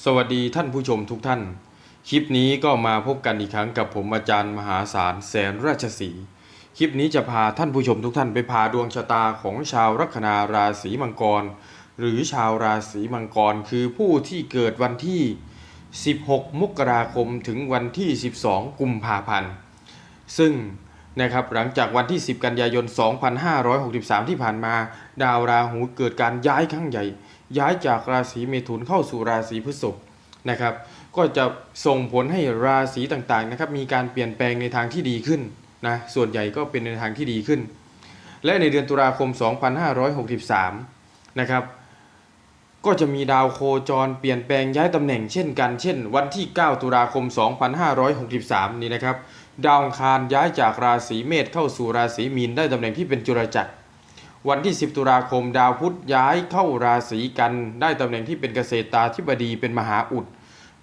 สวัสดีท่านผู้ชมทุกท่าน คลิปนี้ก็มาพบกันอีกครั้งกับผมอาจารย์มหาศาลแสนราชสีคลิปนี้จะพาท่านผู้ชมทุกท่านไปพาดวงชะตาของชาวลัคนาราศีมังกร หรือชาวราศีมังกรคือผู้ที่เกิดวันที่ 16 มกราคมถึงวันที่ 12 กุมภาพันธ์ซึ่งนะครับหลังจากวันที่ 10 กันยายน 2563 ที่ผ่านมา ดาวราหูเกิดการย้ายครั้งใหญ่ ย้ายจากราศีเมถุนเข้าสู่ราศีพฤษภนะครับ ก็จะส่งผลให้ราศีต่างๆนะครับมีการเปลี่ยนแปลงในทางที่ดีขึ้นนะส่วนใหญ่ก็เป็นในทางที่ดีขึ้น และในเดือนตุลาคม 2563นะครับก็จะมีดาวโคจรเปลี่ยนแปลงย้ายตำแหน่งเช่นกัน เช่น วันที่ 9 ตุลาคม 2563 นี้นะครับ ดาวอังคารย้ายจากราศีเมษเข้าสู่ราศีมีนได้ตำแหน่งที่เป็นจุลจักร วันที่ 10 ตุลาคม ดาวพุธย้ายเข้าราศีกัน ได้ตำแหน่งที่เป็นเกษตราธิบดีเป็นมหาอุด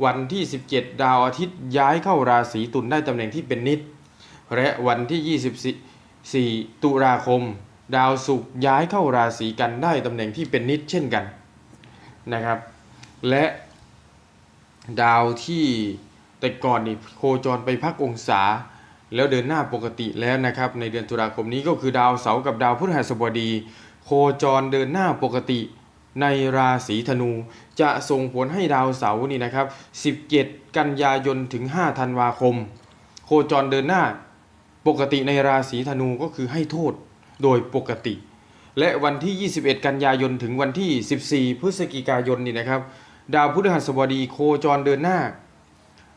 วันที่ 17 ดาวอาทิตย์ย้ายเข้าราศีตุลได้ตำแหน่งที่เป็นนิด และวันที่ 24 ตุลาคม ดาวศุกร์ย้ายเข้าราศีกันได้ตำแหน่งที่เป็นนิดเช่นกันนะครับ และดาวที่แต่ก่อนนี่โคจรไปพักองศา แล้วเดินหน้าปกติแล้วนะครับในเดือนตุลาคมนี้ก็คือดาวเสาร์กับดาวพฤหัสบดี โคจรเดินหน้าปกติในราศีธนูจะส่งผลให้ดาวเสาร์นี่นะครับ 17 กันยายนถึง 5 ธันวาคม โคจรเดินหน้าปกติในราศีธนูก็คือให้โทษโดยปกติ และวันที่ 21 กันยายนถึงวันที่ 14 พฤศจิกายนนี่นะครับ ดาวพฤหัสบดีโคจรเดินหน้า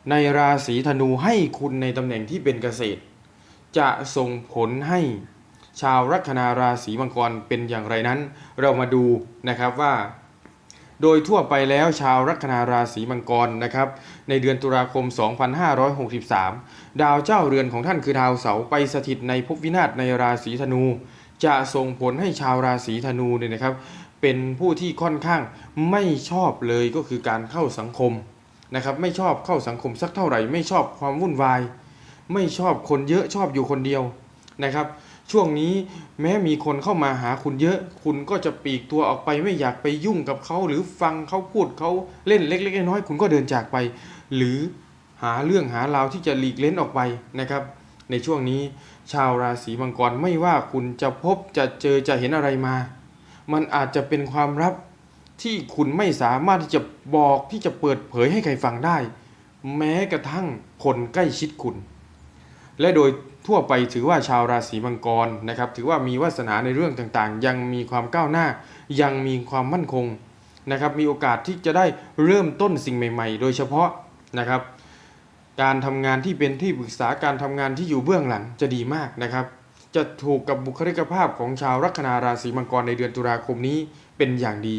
ในราศีธนูให้คุณในตำแหน่งที่เป็นเกษตร จะส่งผลให้ชาวลัคนาราศีมังกรเป็นอย่างไรนั้น เรามาดูนะครับว่า โดยทั่วไปแล้วชาวลัคนาราศีมังกรนะครับ ในเดือนตุลาคม 2563 ดาวเจ้าเรือนของท่านคือดาวเสาไปสถิตในภพวินาศในราศีธนู จะส่งผลให้ชาวราศีธนูเนี่ยนะครับ เป็นผู้ที่ค่อนข้างไม่ชอบเลยก็คือการเข้าสังคม นะครับไม่ชอบเข้าสังคมสักเท่าไหร่ ไม่ชอบความวุ่นวาย ไม่ชอบคนเยอะชอบอยู่คนเดียวนะครับ ช่วงนี้แม้มีคนเข้ามาหาคุณเยอะ คุณก็จะปีกตัวออกไปไม่อยากไปยุ่งกับเขา หรือฟังเขาพูดเขาเล่นเล็กๆน้อยๆคุณก็เดินจากไป หรือหาเรื่องหาราวที่จะหลีกเล้นออกไปนะครับ ในช่วงนี้ชาวราศีมังกรไม่ว่าคุณจะพบจะเจอจะเห็นอะไรมา มันอาจจะเป็นความลับ ที่คุณไม่สามารถที่จะบอกที่จะเปิดเผยให้ใครฟังได้ แม้กระทั่งคนใกล้ชิดคุณ และโดยทั่วไปถือว่าชาวราศีมังกรนะครับ ถือว่ามีวาสนาในเรื่องต่างๆ ยังมีความก้าวหน้า ยังมีความมั่นคงนะครับ มีโอกาสที่จะได้เริ่มต้นสิ่งใหม่ ๆ โดยเฉพาะนะครับ การทำงานที่เป็นที่ปรึกษาการทำงานที่อยู่เบื้องหลังจะดีมากนะครับ จะถูกกับบุคลิกภาพของชาวลัคนาราศีมังกรในเดือนตุลาคมนี้เป็นอย่างดี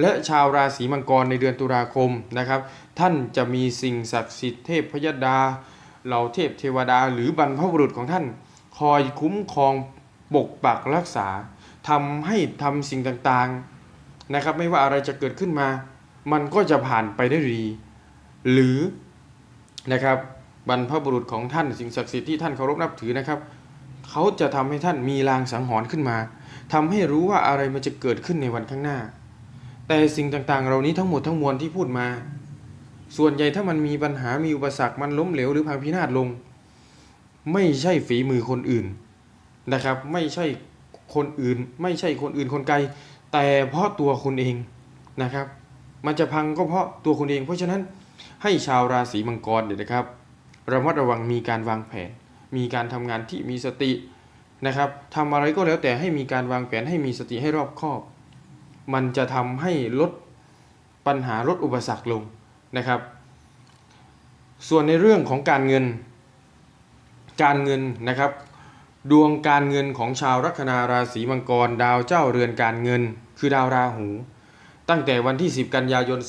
และชาวราศีมังกรในเดือนตุลาคมนะครับ ท่านจะมีสิ่งศักดิ์สิทธิ์เทพพยดา เหล่าเทพเทวดา หรือบรรพบุรุษของท่าน คอยคุ้มครองปกปักรักษาทำให้ทำสิ่งต่างๆนะครับ ไม่ว่าอะไรจะเกิดขึ้นมา มันก็จะผ่านไปได้ดี หรือนะครับบรรพบุรุษของท่านสิ่งศักดิ์สิทธิ์ที่ท่านเคารพนับถือนะครับเขาจะทำให้ท่านมีลางสังหรณ์ขึ้นมาทำให้รู้ว่าอะไรมันจะเกิดขึ้นในวันข้างหน้า แต่สิ่งต่างๆ เหล่านี้ทั้งหมดทั้งมวลที่พูดมา ส่วนใหญ่ถ้ามันมีปัญหามีอุปสรรคมันล้มเหลวหรือพังพินาศลง ไม่ใช่ฝีมือคนอื่นนะครับ ไม่ใช่คนอื่น ไม่ใช่คนอื่นคนไกล แต่เพราะตัวคุณเองนะครับ มันจะพังก็เพราะตัวคุณเอง เพราะฉะนั้นให้ชาวราศีมังกรเนี่ยนะครับระมัดระวังมีการวางแผน มีการทำงานที่มีสตินะครับทำอะไรก็แล้วแต่ให้มีการวางแผนให้มีสติให้รอบคอบ มันจะทำให้ลดปัญหาลดอุปสรรคลงนะครับ ส่วนในเรื่องของการเงิน การเงินนะครับ ดวงการเงินของชาวลัคนาราศีมังกร ดาวเจ้าเรือนการเงิน คือดาวราหู ตั้งแต่วันที่ 10 กันยายน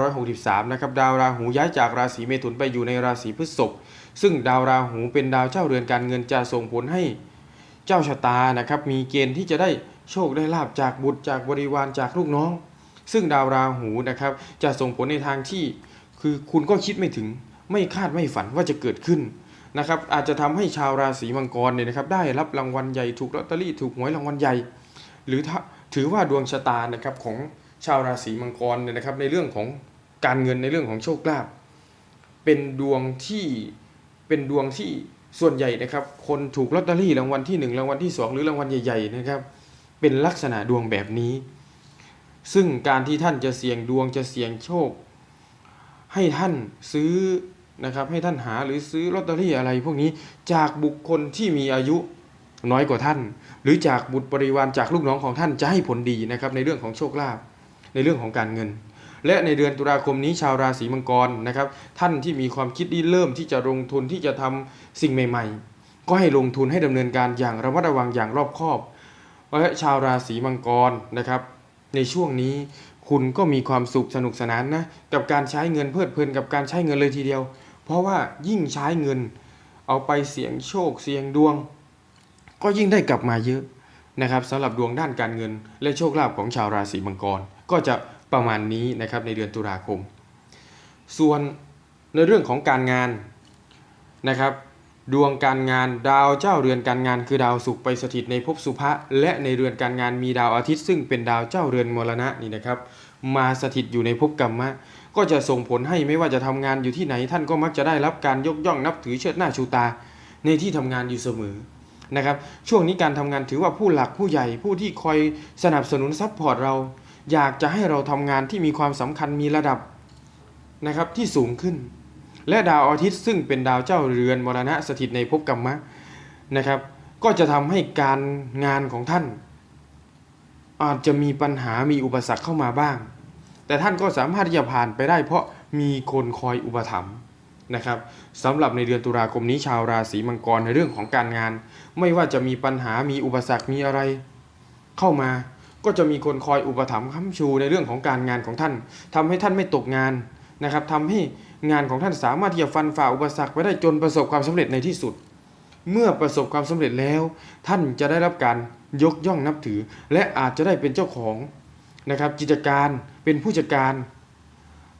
2563 นะครับ ดาวราหูย้ายจากราศีเมถุนไปอยู่ในราศีพฤษภซึ่งดาวราหูเป็นดาวเจ้าเรือนการเงินจะส่งผลให้เจ้าชะตานะครับ มีเกณฑ์ที่จะได้ โชคได้ลาบจากบุตรจากบริวารจากลูกน้อง ซึ่งดาวราหูนะครับ จะส่งผลในทางที่คือคุณก็คิดไม่ถึง ไม่คาดไม่ฝันว่าจะเกิดขึ้นนะครับ อาจจะทำให้ชาวราศีมังกรเนี่ยนะครับ ได้รับรางวัลใหญ่ถูกลอตเตอรี่ถูกหวยรางวัลใหญ่ หรือถือว่าดวงชะตานะครับของชาวราศีมังกรเนี่ยนะครับ ในเรื่องของการเงินในเรื่องของโชคลาภเป็นดวงที่เป็นดวงที่ส่วนใหญ่นะครับ คนถูกลอตเตอรี่รางวัลที่หนึ่งรางวัลที่สองหรือรางวัลใหญ่ ๆ นะครับ เป็นลักษณะดวงแบบนี้ ซึ่งการที่ท่านจะเสี่ยงดวงจะเสี่ยงโชค ให้ท่านซื้อนะครับให้ท่านหาหรือซื้อลอตเตอรี่อะไรพวกนี้จากบุคคลที่มีอายุน้อยกว่าท่าน หรือจากบุตรบริวารจากลูกน้องของท่านจะให้ผลดีนะครับในเรื่องของโชคลาภในเรื่องของการเงิน และในเดือนตุลาคมนี้ชาวราศีมังกรนะครับท่านที่มีความคิดที่เริ่มที่จะลงทุนที่จะทำสิ่งใหม่ ๆ ก็ให้ลงทุนให้ดำเนินการอย่างระมัดระวังอย่างรอบคอบะชาวราศีมังกรนะครับ ในช่วงนี้คุณก็มีความสุขสนุกสนานนะกับการใช้เงินเพลิดเพลินกับการใช้เงินเลยทีเดียว เพราะว่ายิ่งใช้เงิน เอาไปเสี่ยงโชคเสี่ยงดวง ก็ยิ่งได้กลับมาเยอะนะครับสำหรับดวงด้านการเงิน และโชคลาภของชาวราศีมังกร ก็จะประมาณนี้นะครับในเดือนตุลาคม ส่วนในเรื่องของการงานนะครับ ดวงการงานดาวเจ้าเรือนการงานคือดาวศุกร์ไปสถิตในภพสุภะและในเรือนการงานมีดาวอาทิตย์ซึ่งเป็นดาวเจ้าเรือนมรณะนี่นะครับ มาสถิตอยู่ในภพกรรมะ ก็จะส่งผลให้ไม่ว่าจะทำงานอยู่ที่ไหน ท่านก็มักจะได้รับการยกย่องนับถือเชิดหน้าชูตา ในที่ทำงานอยู่เสมอนะครับช่วงนี้การทำงานถือว่าผู้หลักผู้ใหญ่ผู้ที่คอยสนับสนุนซัพพอร์ตเรา อยากจะให้เราทำงานที่มีความสำคัญมีระดับนะครับที่สูงขึ้น และดาวอาทิตย์ซึ่งเป็นดาวเจ้าเรือนมรณะสถิตในภพกรรมะนะครับ ก็จะทำให้การงานของท่าน อาจจะมีปัญหามีอุปสรรคเข้ามาบ้าง แต่ท่านก็สามารถที่จะผ่านไปได้ เพราะมีคนคอยอุปถัมภ์นะครับสำหรับในเดือนตุลาคมนี้ชาวราศีมังกรในเรื่องของการงาน ไม่ว่าจะมีปัญหามีอุปสรรคมีอะไร เข้ามาก็จะมีคนคอยอุปถัมภ์ค้ำชูในเรื่องของการงานของท่านทำให้ท่านไม่ตกงาน นะครับทำให้งานของท่านสามารถที่จะฟันฝ่าอุปสรรคไปได้จนประสบความสำเร็จในที่สุด เมื่อประสบความสำเร็จแล้ว ท่านจะได้รับการยกย่องนับถือ และอาจจะได้เป็นเจ้าของนะครับกิจการเป็นผู้จัดการ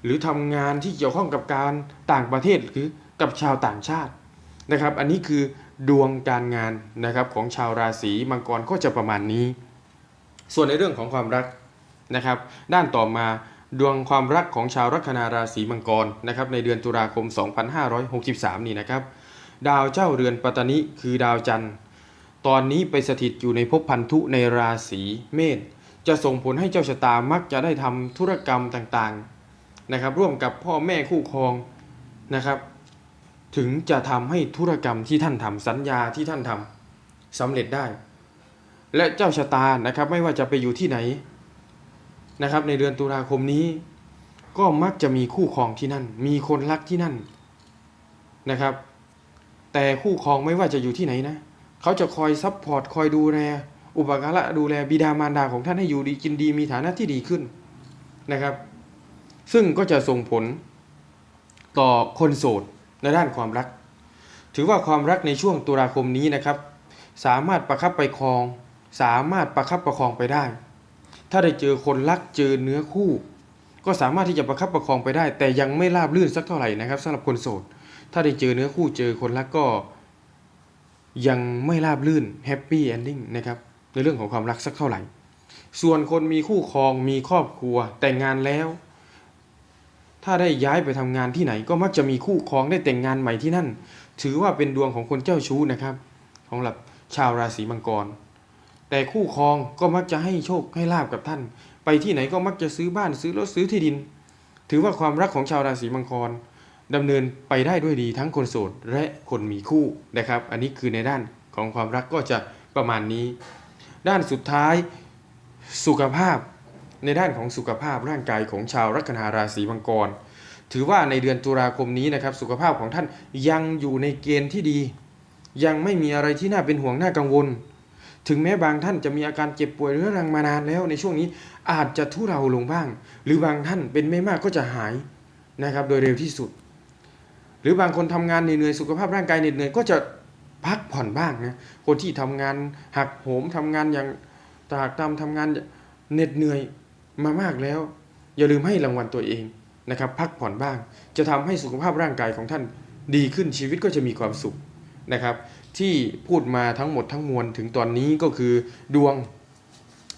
หรือทำงานที่เกี่ยวข้องกับการต่างประเทศหรือกับชาวต่างชาตินะครับ อันนี้คือดวงการงานนะครับของชาวราศีมังกรก็จะประมาณนี้ ส่วนในเรื่องของความรักนะครับ ด้านต่อมา ดวงความรักของชาวลัคนาราศีมังกรนะครับในเดือนตุลาคม 2563 นี่นะครับ ดาวเจ้าเรือนปัตตนิคือดาวจันทร์ ตอนนี้ไปสถิตอยู่ในภพพันธุในราศีเมษจะส่งผลให้เจ้าชะตามักจะได้ทำธุรกรรมต่างๆนะครับ ร่วมกับพ่อแม่คู่ครองนะครับ ถึงจะทำให้ธุรกรรมที่ท่านทำสัญญาที่ท่านทำสำเร็จได้ และเจ้าชะตานะครับไม่ว่าจะไปอยู่ที่ไหน นะครับในเดือนตุลาคมนี้ ก็มักจะมีคู่ครองที่นั่น มีคนรักที่นั่นนะครับ แต่คู่ครองไม่ว่าจะอยู่ที่ไหนนะ เขาจะคอยซัพพอร์ตคอยดูแลอุปการะดูแลบิดามารดาของท่านให้อยู่ดีกินดีมีฐานะที่ดีขึ้นนะครับ ซึ่งก็จะส่งผลต่อคนโสดในด้านความรัก ถือว่าความรักในช่วงตุลาคมนี้นะครับ สามารถประคับไปครอง สามารถประคับประคองไปได้ ถ้าได้เจอคนรักเจอเนื้อคู่ ก็สามารถที่จะประคับประคองไปได้ แต่ยังไม่ราบรื่นสักเท่าไหร่นะครับสำหรับคนโสด ถ้าได้เจอเนื้อคู่เจอคนรักก็ ยังไม่ราบรื่นแฮปปี้เอนดิ้งนะครับในเรื่องของความรักสักเท่าไหร่ ส่วนคนมีคู่ครองมีครอบครัวแต่งงานแล้ว ถ้าได้ย้ายไปทำงานที่ไหน ก็มักจะมีคู่ครองได้แต่งงานใหม่ที่นั่น ถือว่าเป็นดวงของคนเจ้าชู้นะครับ ของหลับชาวราศีมังกร แต่คู่ครองก็มักจะให้โชคให้ลาบกับท่าน ไปที่ไหนก็มักจะซื้อบ้านซื้อรถซื้อที่ดิน ถือว่าความรักของชาวราศีมังกรดำเนินไปได้ด้วยดีทั้งคนโสดและคนมีคู่นะครับ อันนี้คือในด้านของความรักก็จะประมาณนี้ ด้านสุดท้ายสุขภาพ ในด้านของสุขภาพร่างกายของชาวลัคนาราศีมังกร ถือว่าในเดือนตุลาคมนี้นะครับ สุขภาพของท่านยังอยู่ในเกณฑ์ที่ดี ยังไม่มีอะไรที่น่าเป็นห่วงน่ากังวล ถึงแม้บางท่านจะมีอาการเจ็บป่วยเรื้อรังมานานแล้ว ในช่วงนี้อาจจะทุเลาลงบ้าง หรือบางท่านเป็นไม่มากก็จะหายนะครับ โดยเร็วที่สุด หรือบางคนทำงานเหนื่อยๆสุขภาพร่างกายเหนื่อยๆก็จะพักผ่อนบ้างนะคนที่ทำงานหักโหมทำงานอย่างตากตำทำงานเหน็ดเหนื่อยมามากแล้ว อย่าลืมให้รางวัลตัวเองนะครับ พักผ่อนบ้าง จะทำให้สุขภาพร่างกายของท่านดีขึ้นชีวิตก็จะมีความสุขนะครับ ที่พูดมาทั้งหมดทั้งมวลถึงตอนนี้ก็คือดวง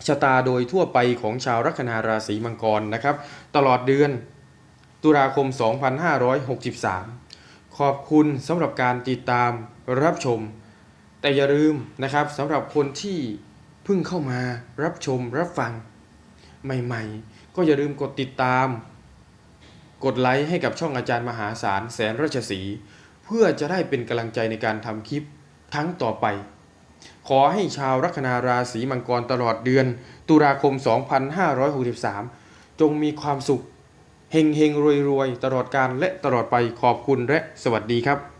ชะตาโดยทั่วไปของชาวลัคนาราศีมังกรนะครับ ตลอดเดือนตุลาคม 2563 ขอบคุณสำหรับการติดตามรับชม แต่อย่าลืมนะครับสำหรับคนที่เพิ่งเข้ามารับชมรับฟังใหม่ๆ ก็อย่าลืมกดติดตาม กดไลค์ให้กับช่องอาจารย์มหาศาลแสนราชสี เพื่อจะได้เป็นกำลังใจในการทำคลิป ครั้งต่อไป ขอให้ชาวลัคนาราศีมังกรตลอดเดือน ตุลาคม 2563 จงมีความสุขเฮงเฮงรวยรวยตลอดการและตลอดไปขอบคุณและสวัสดีครับ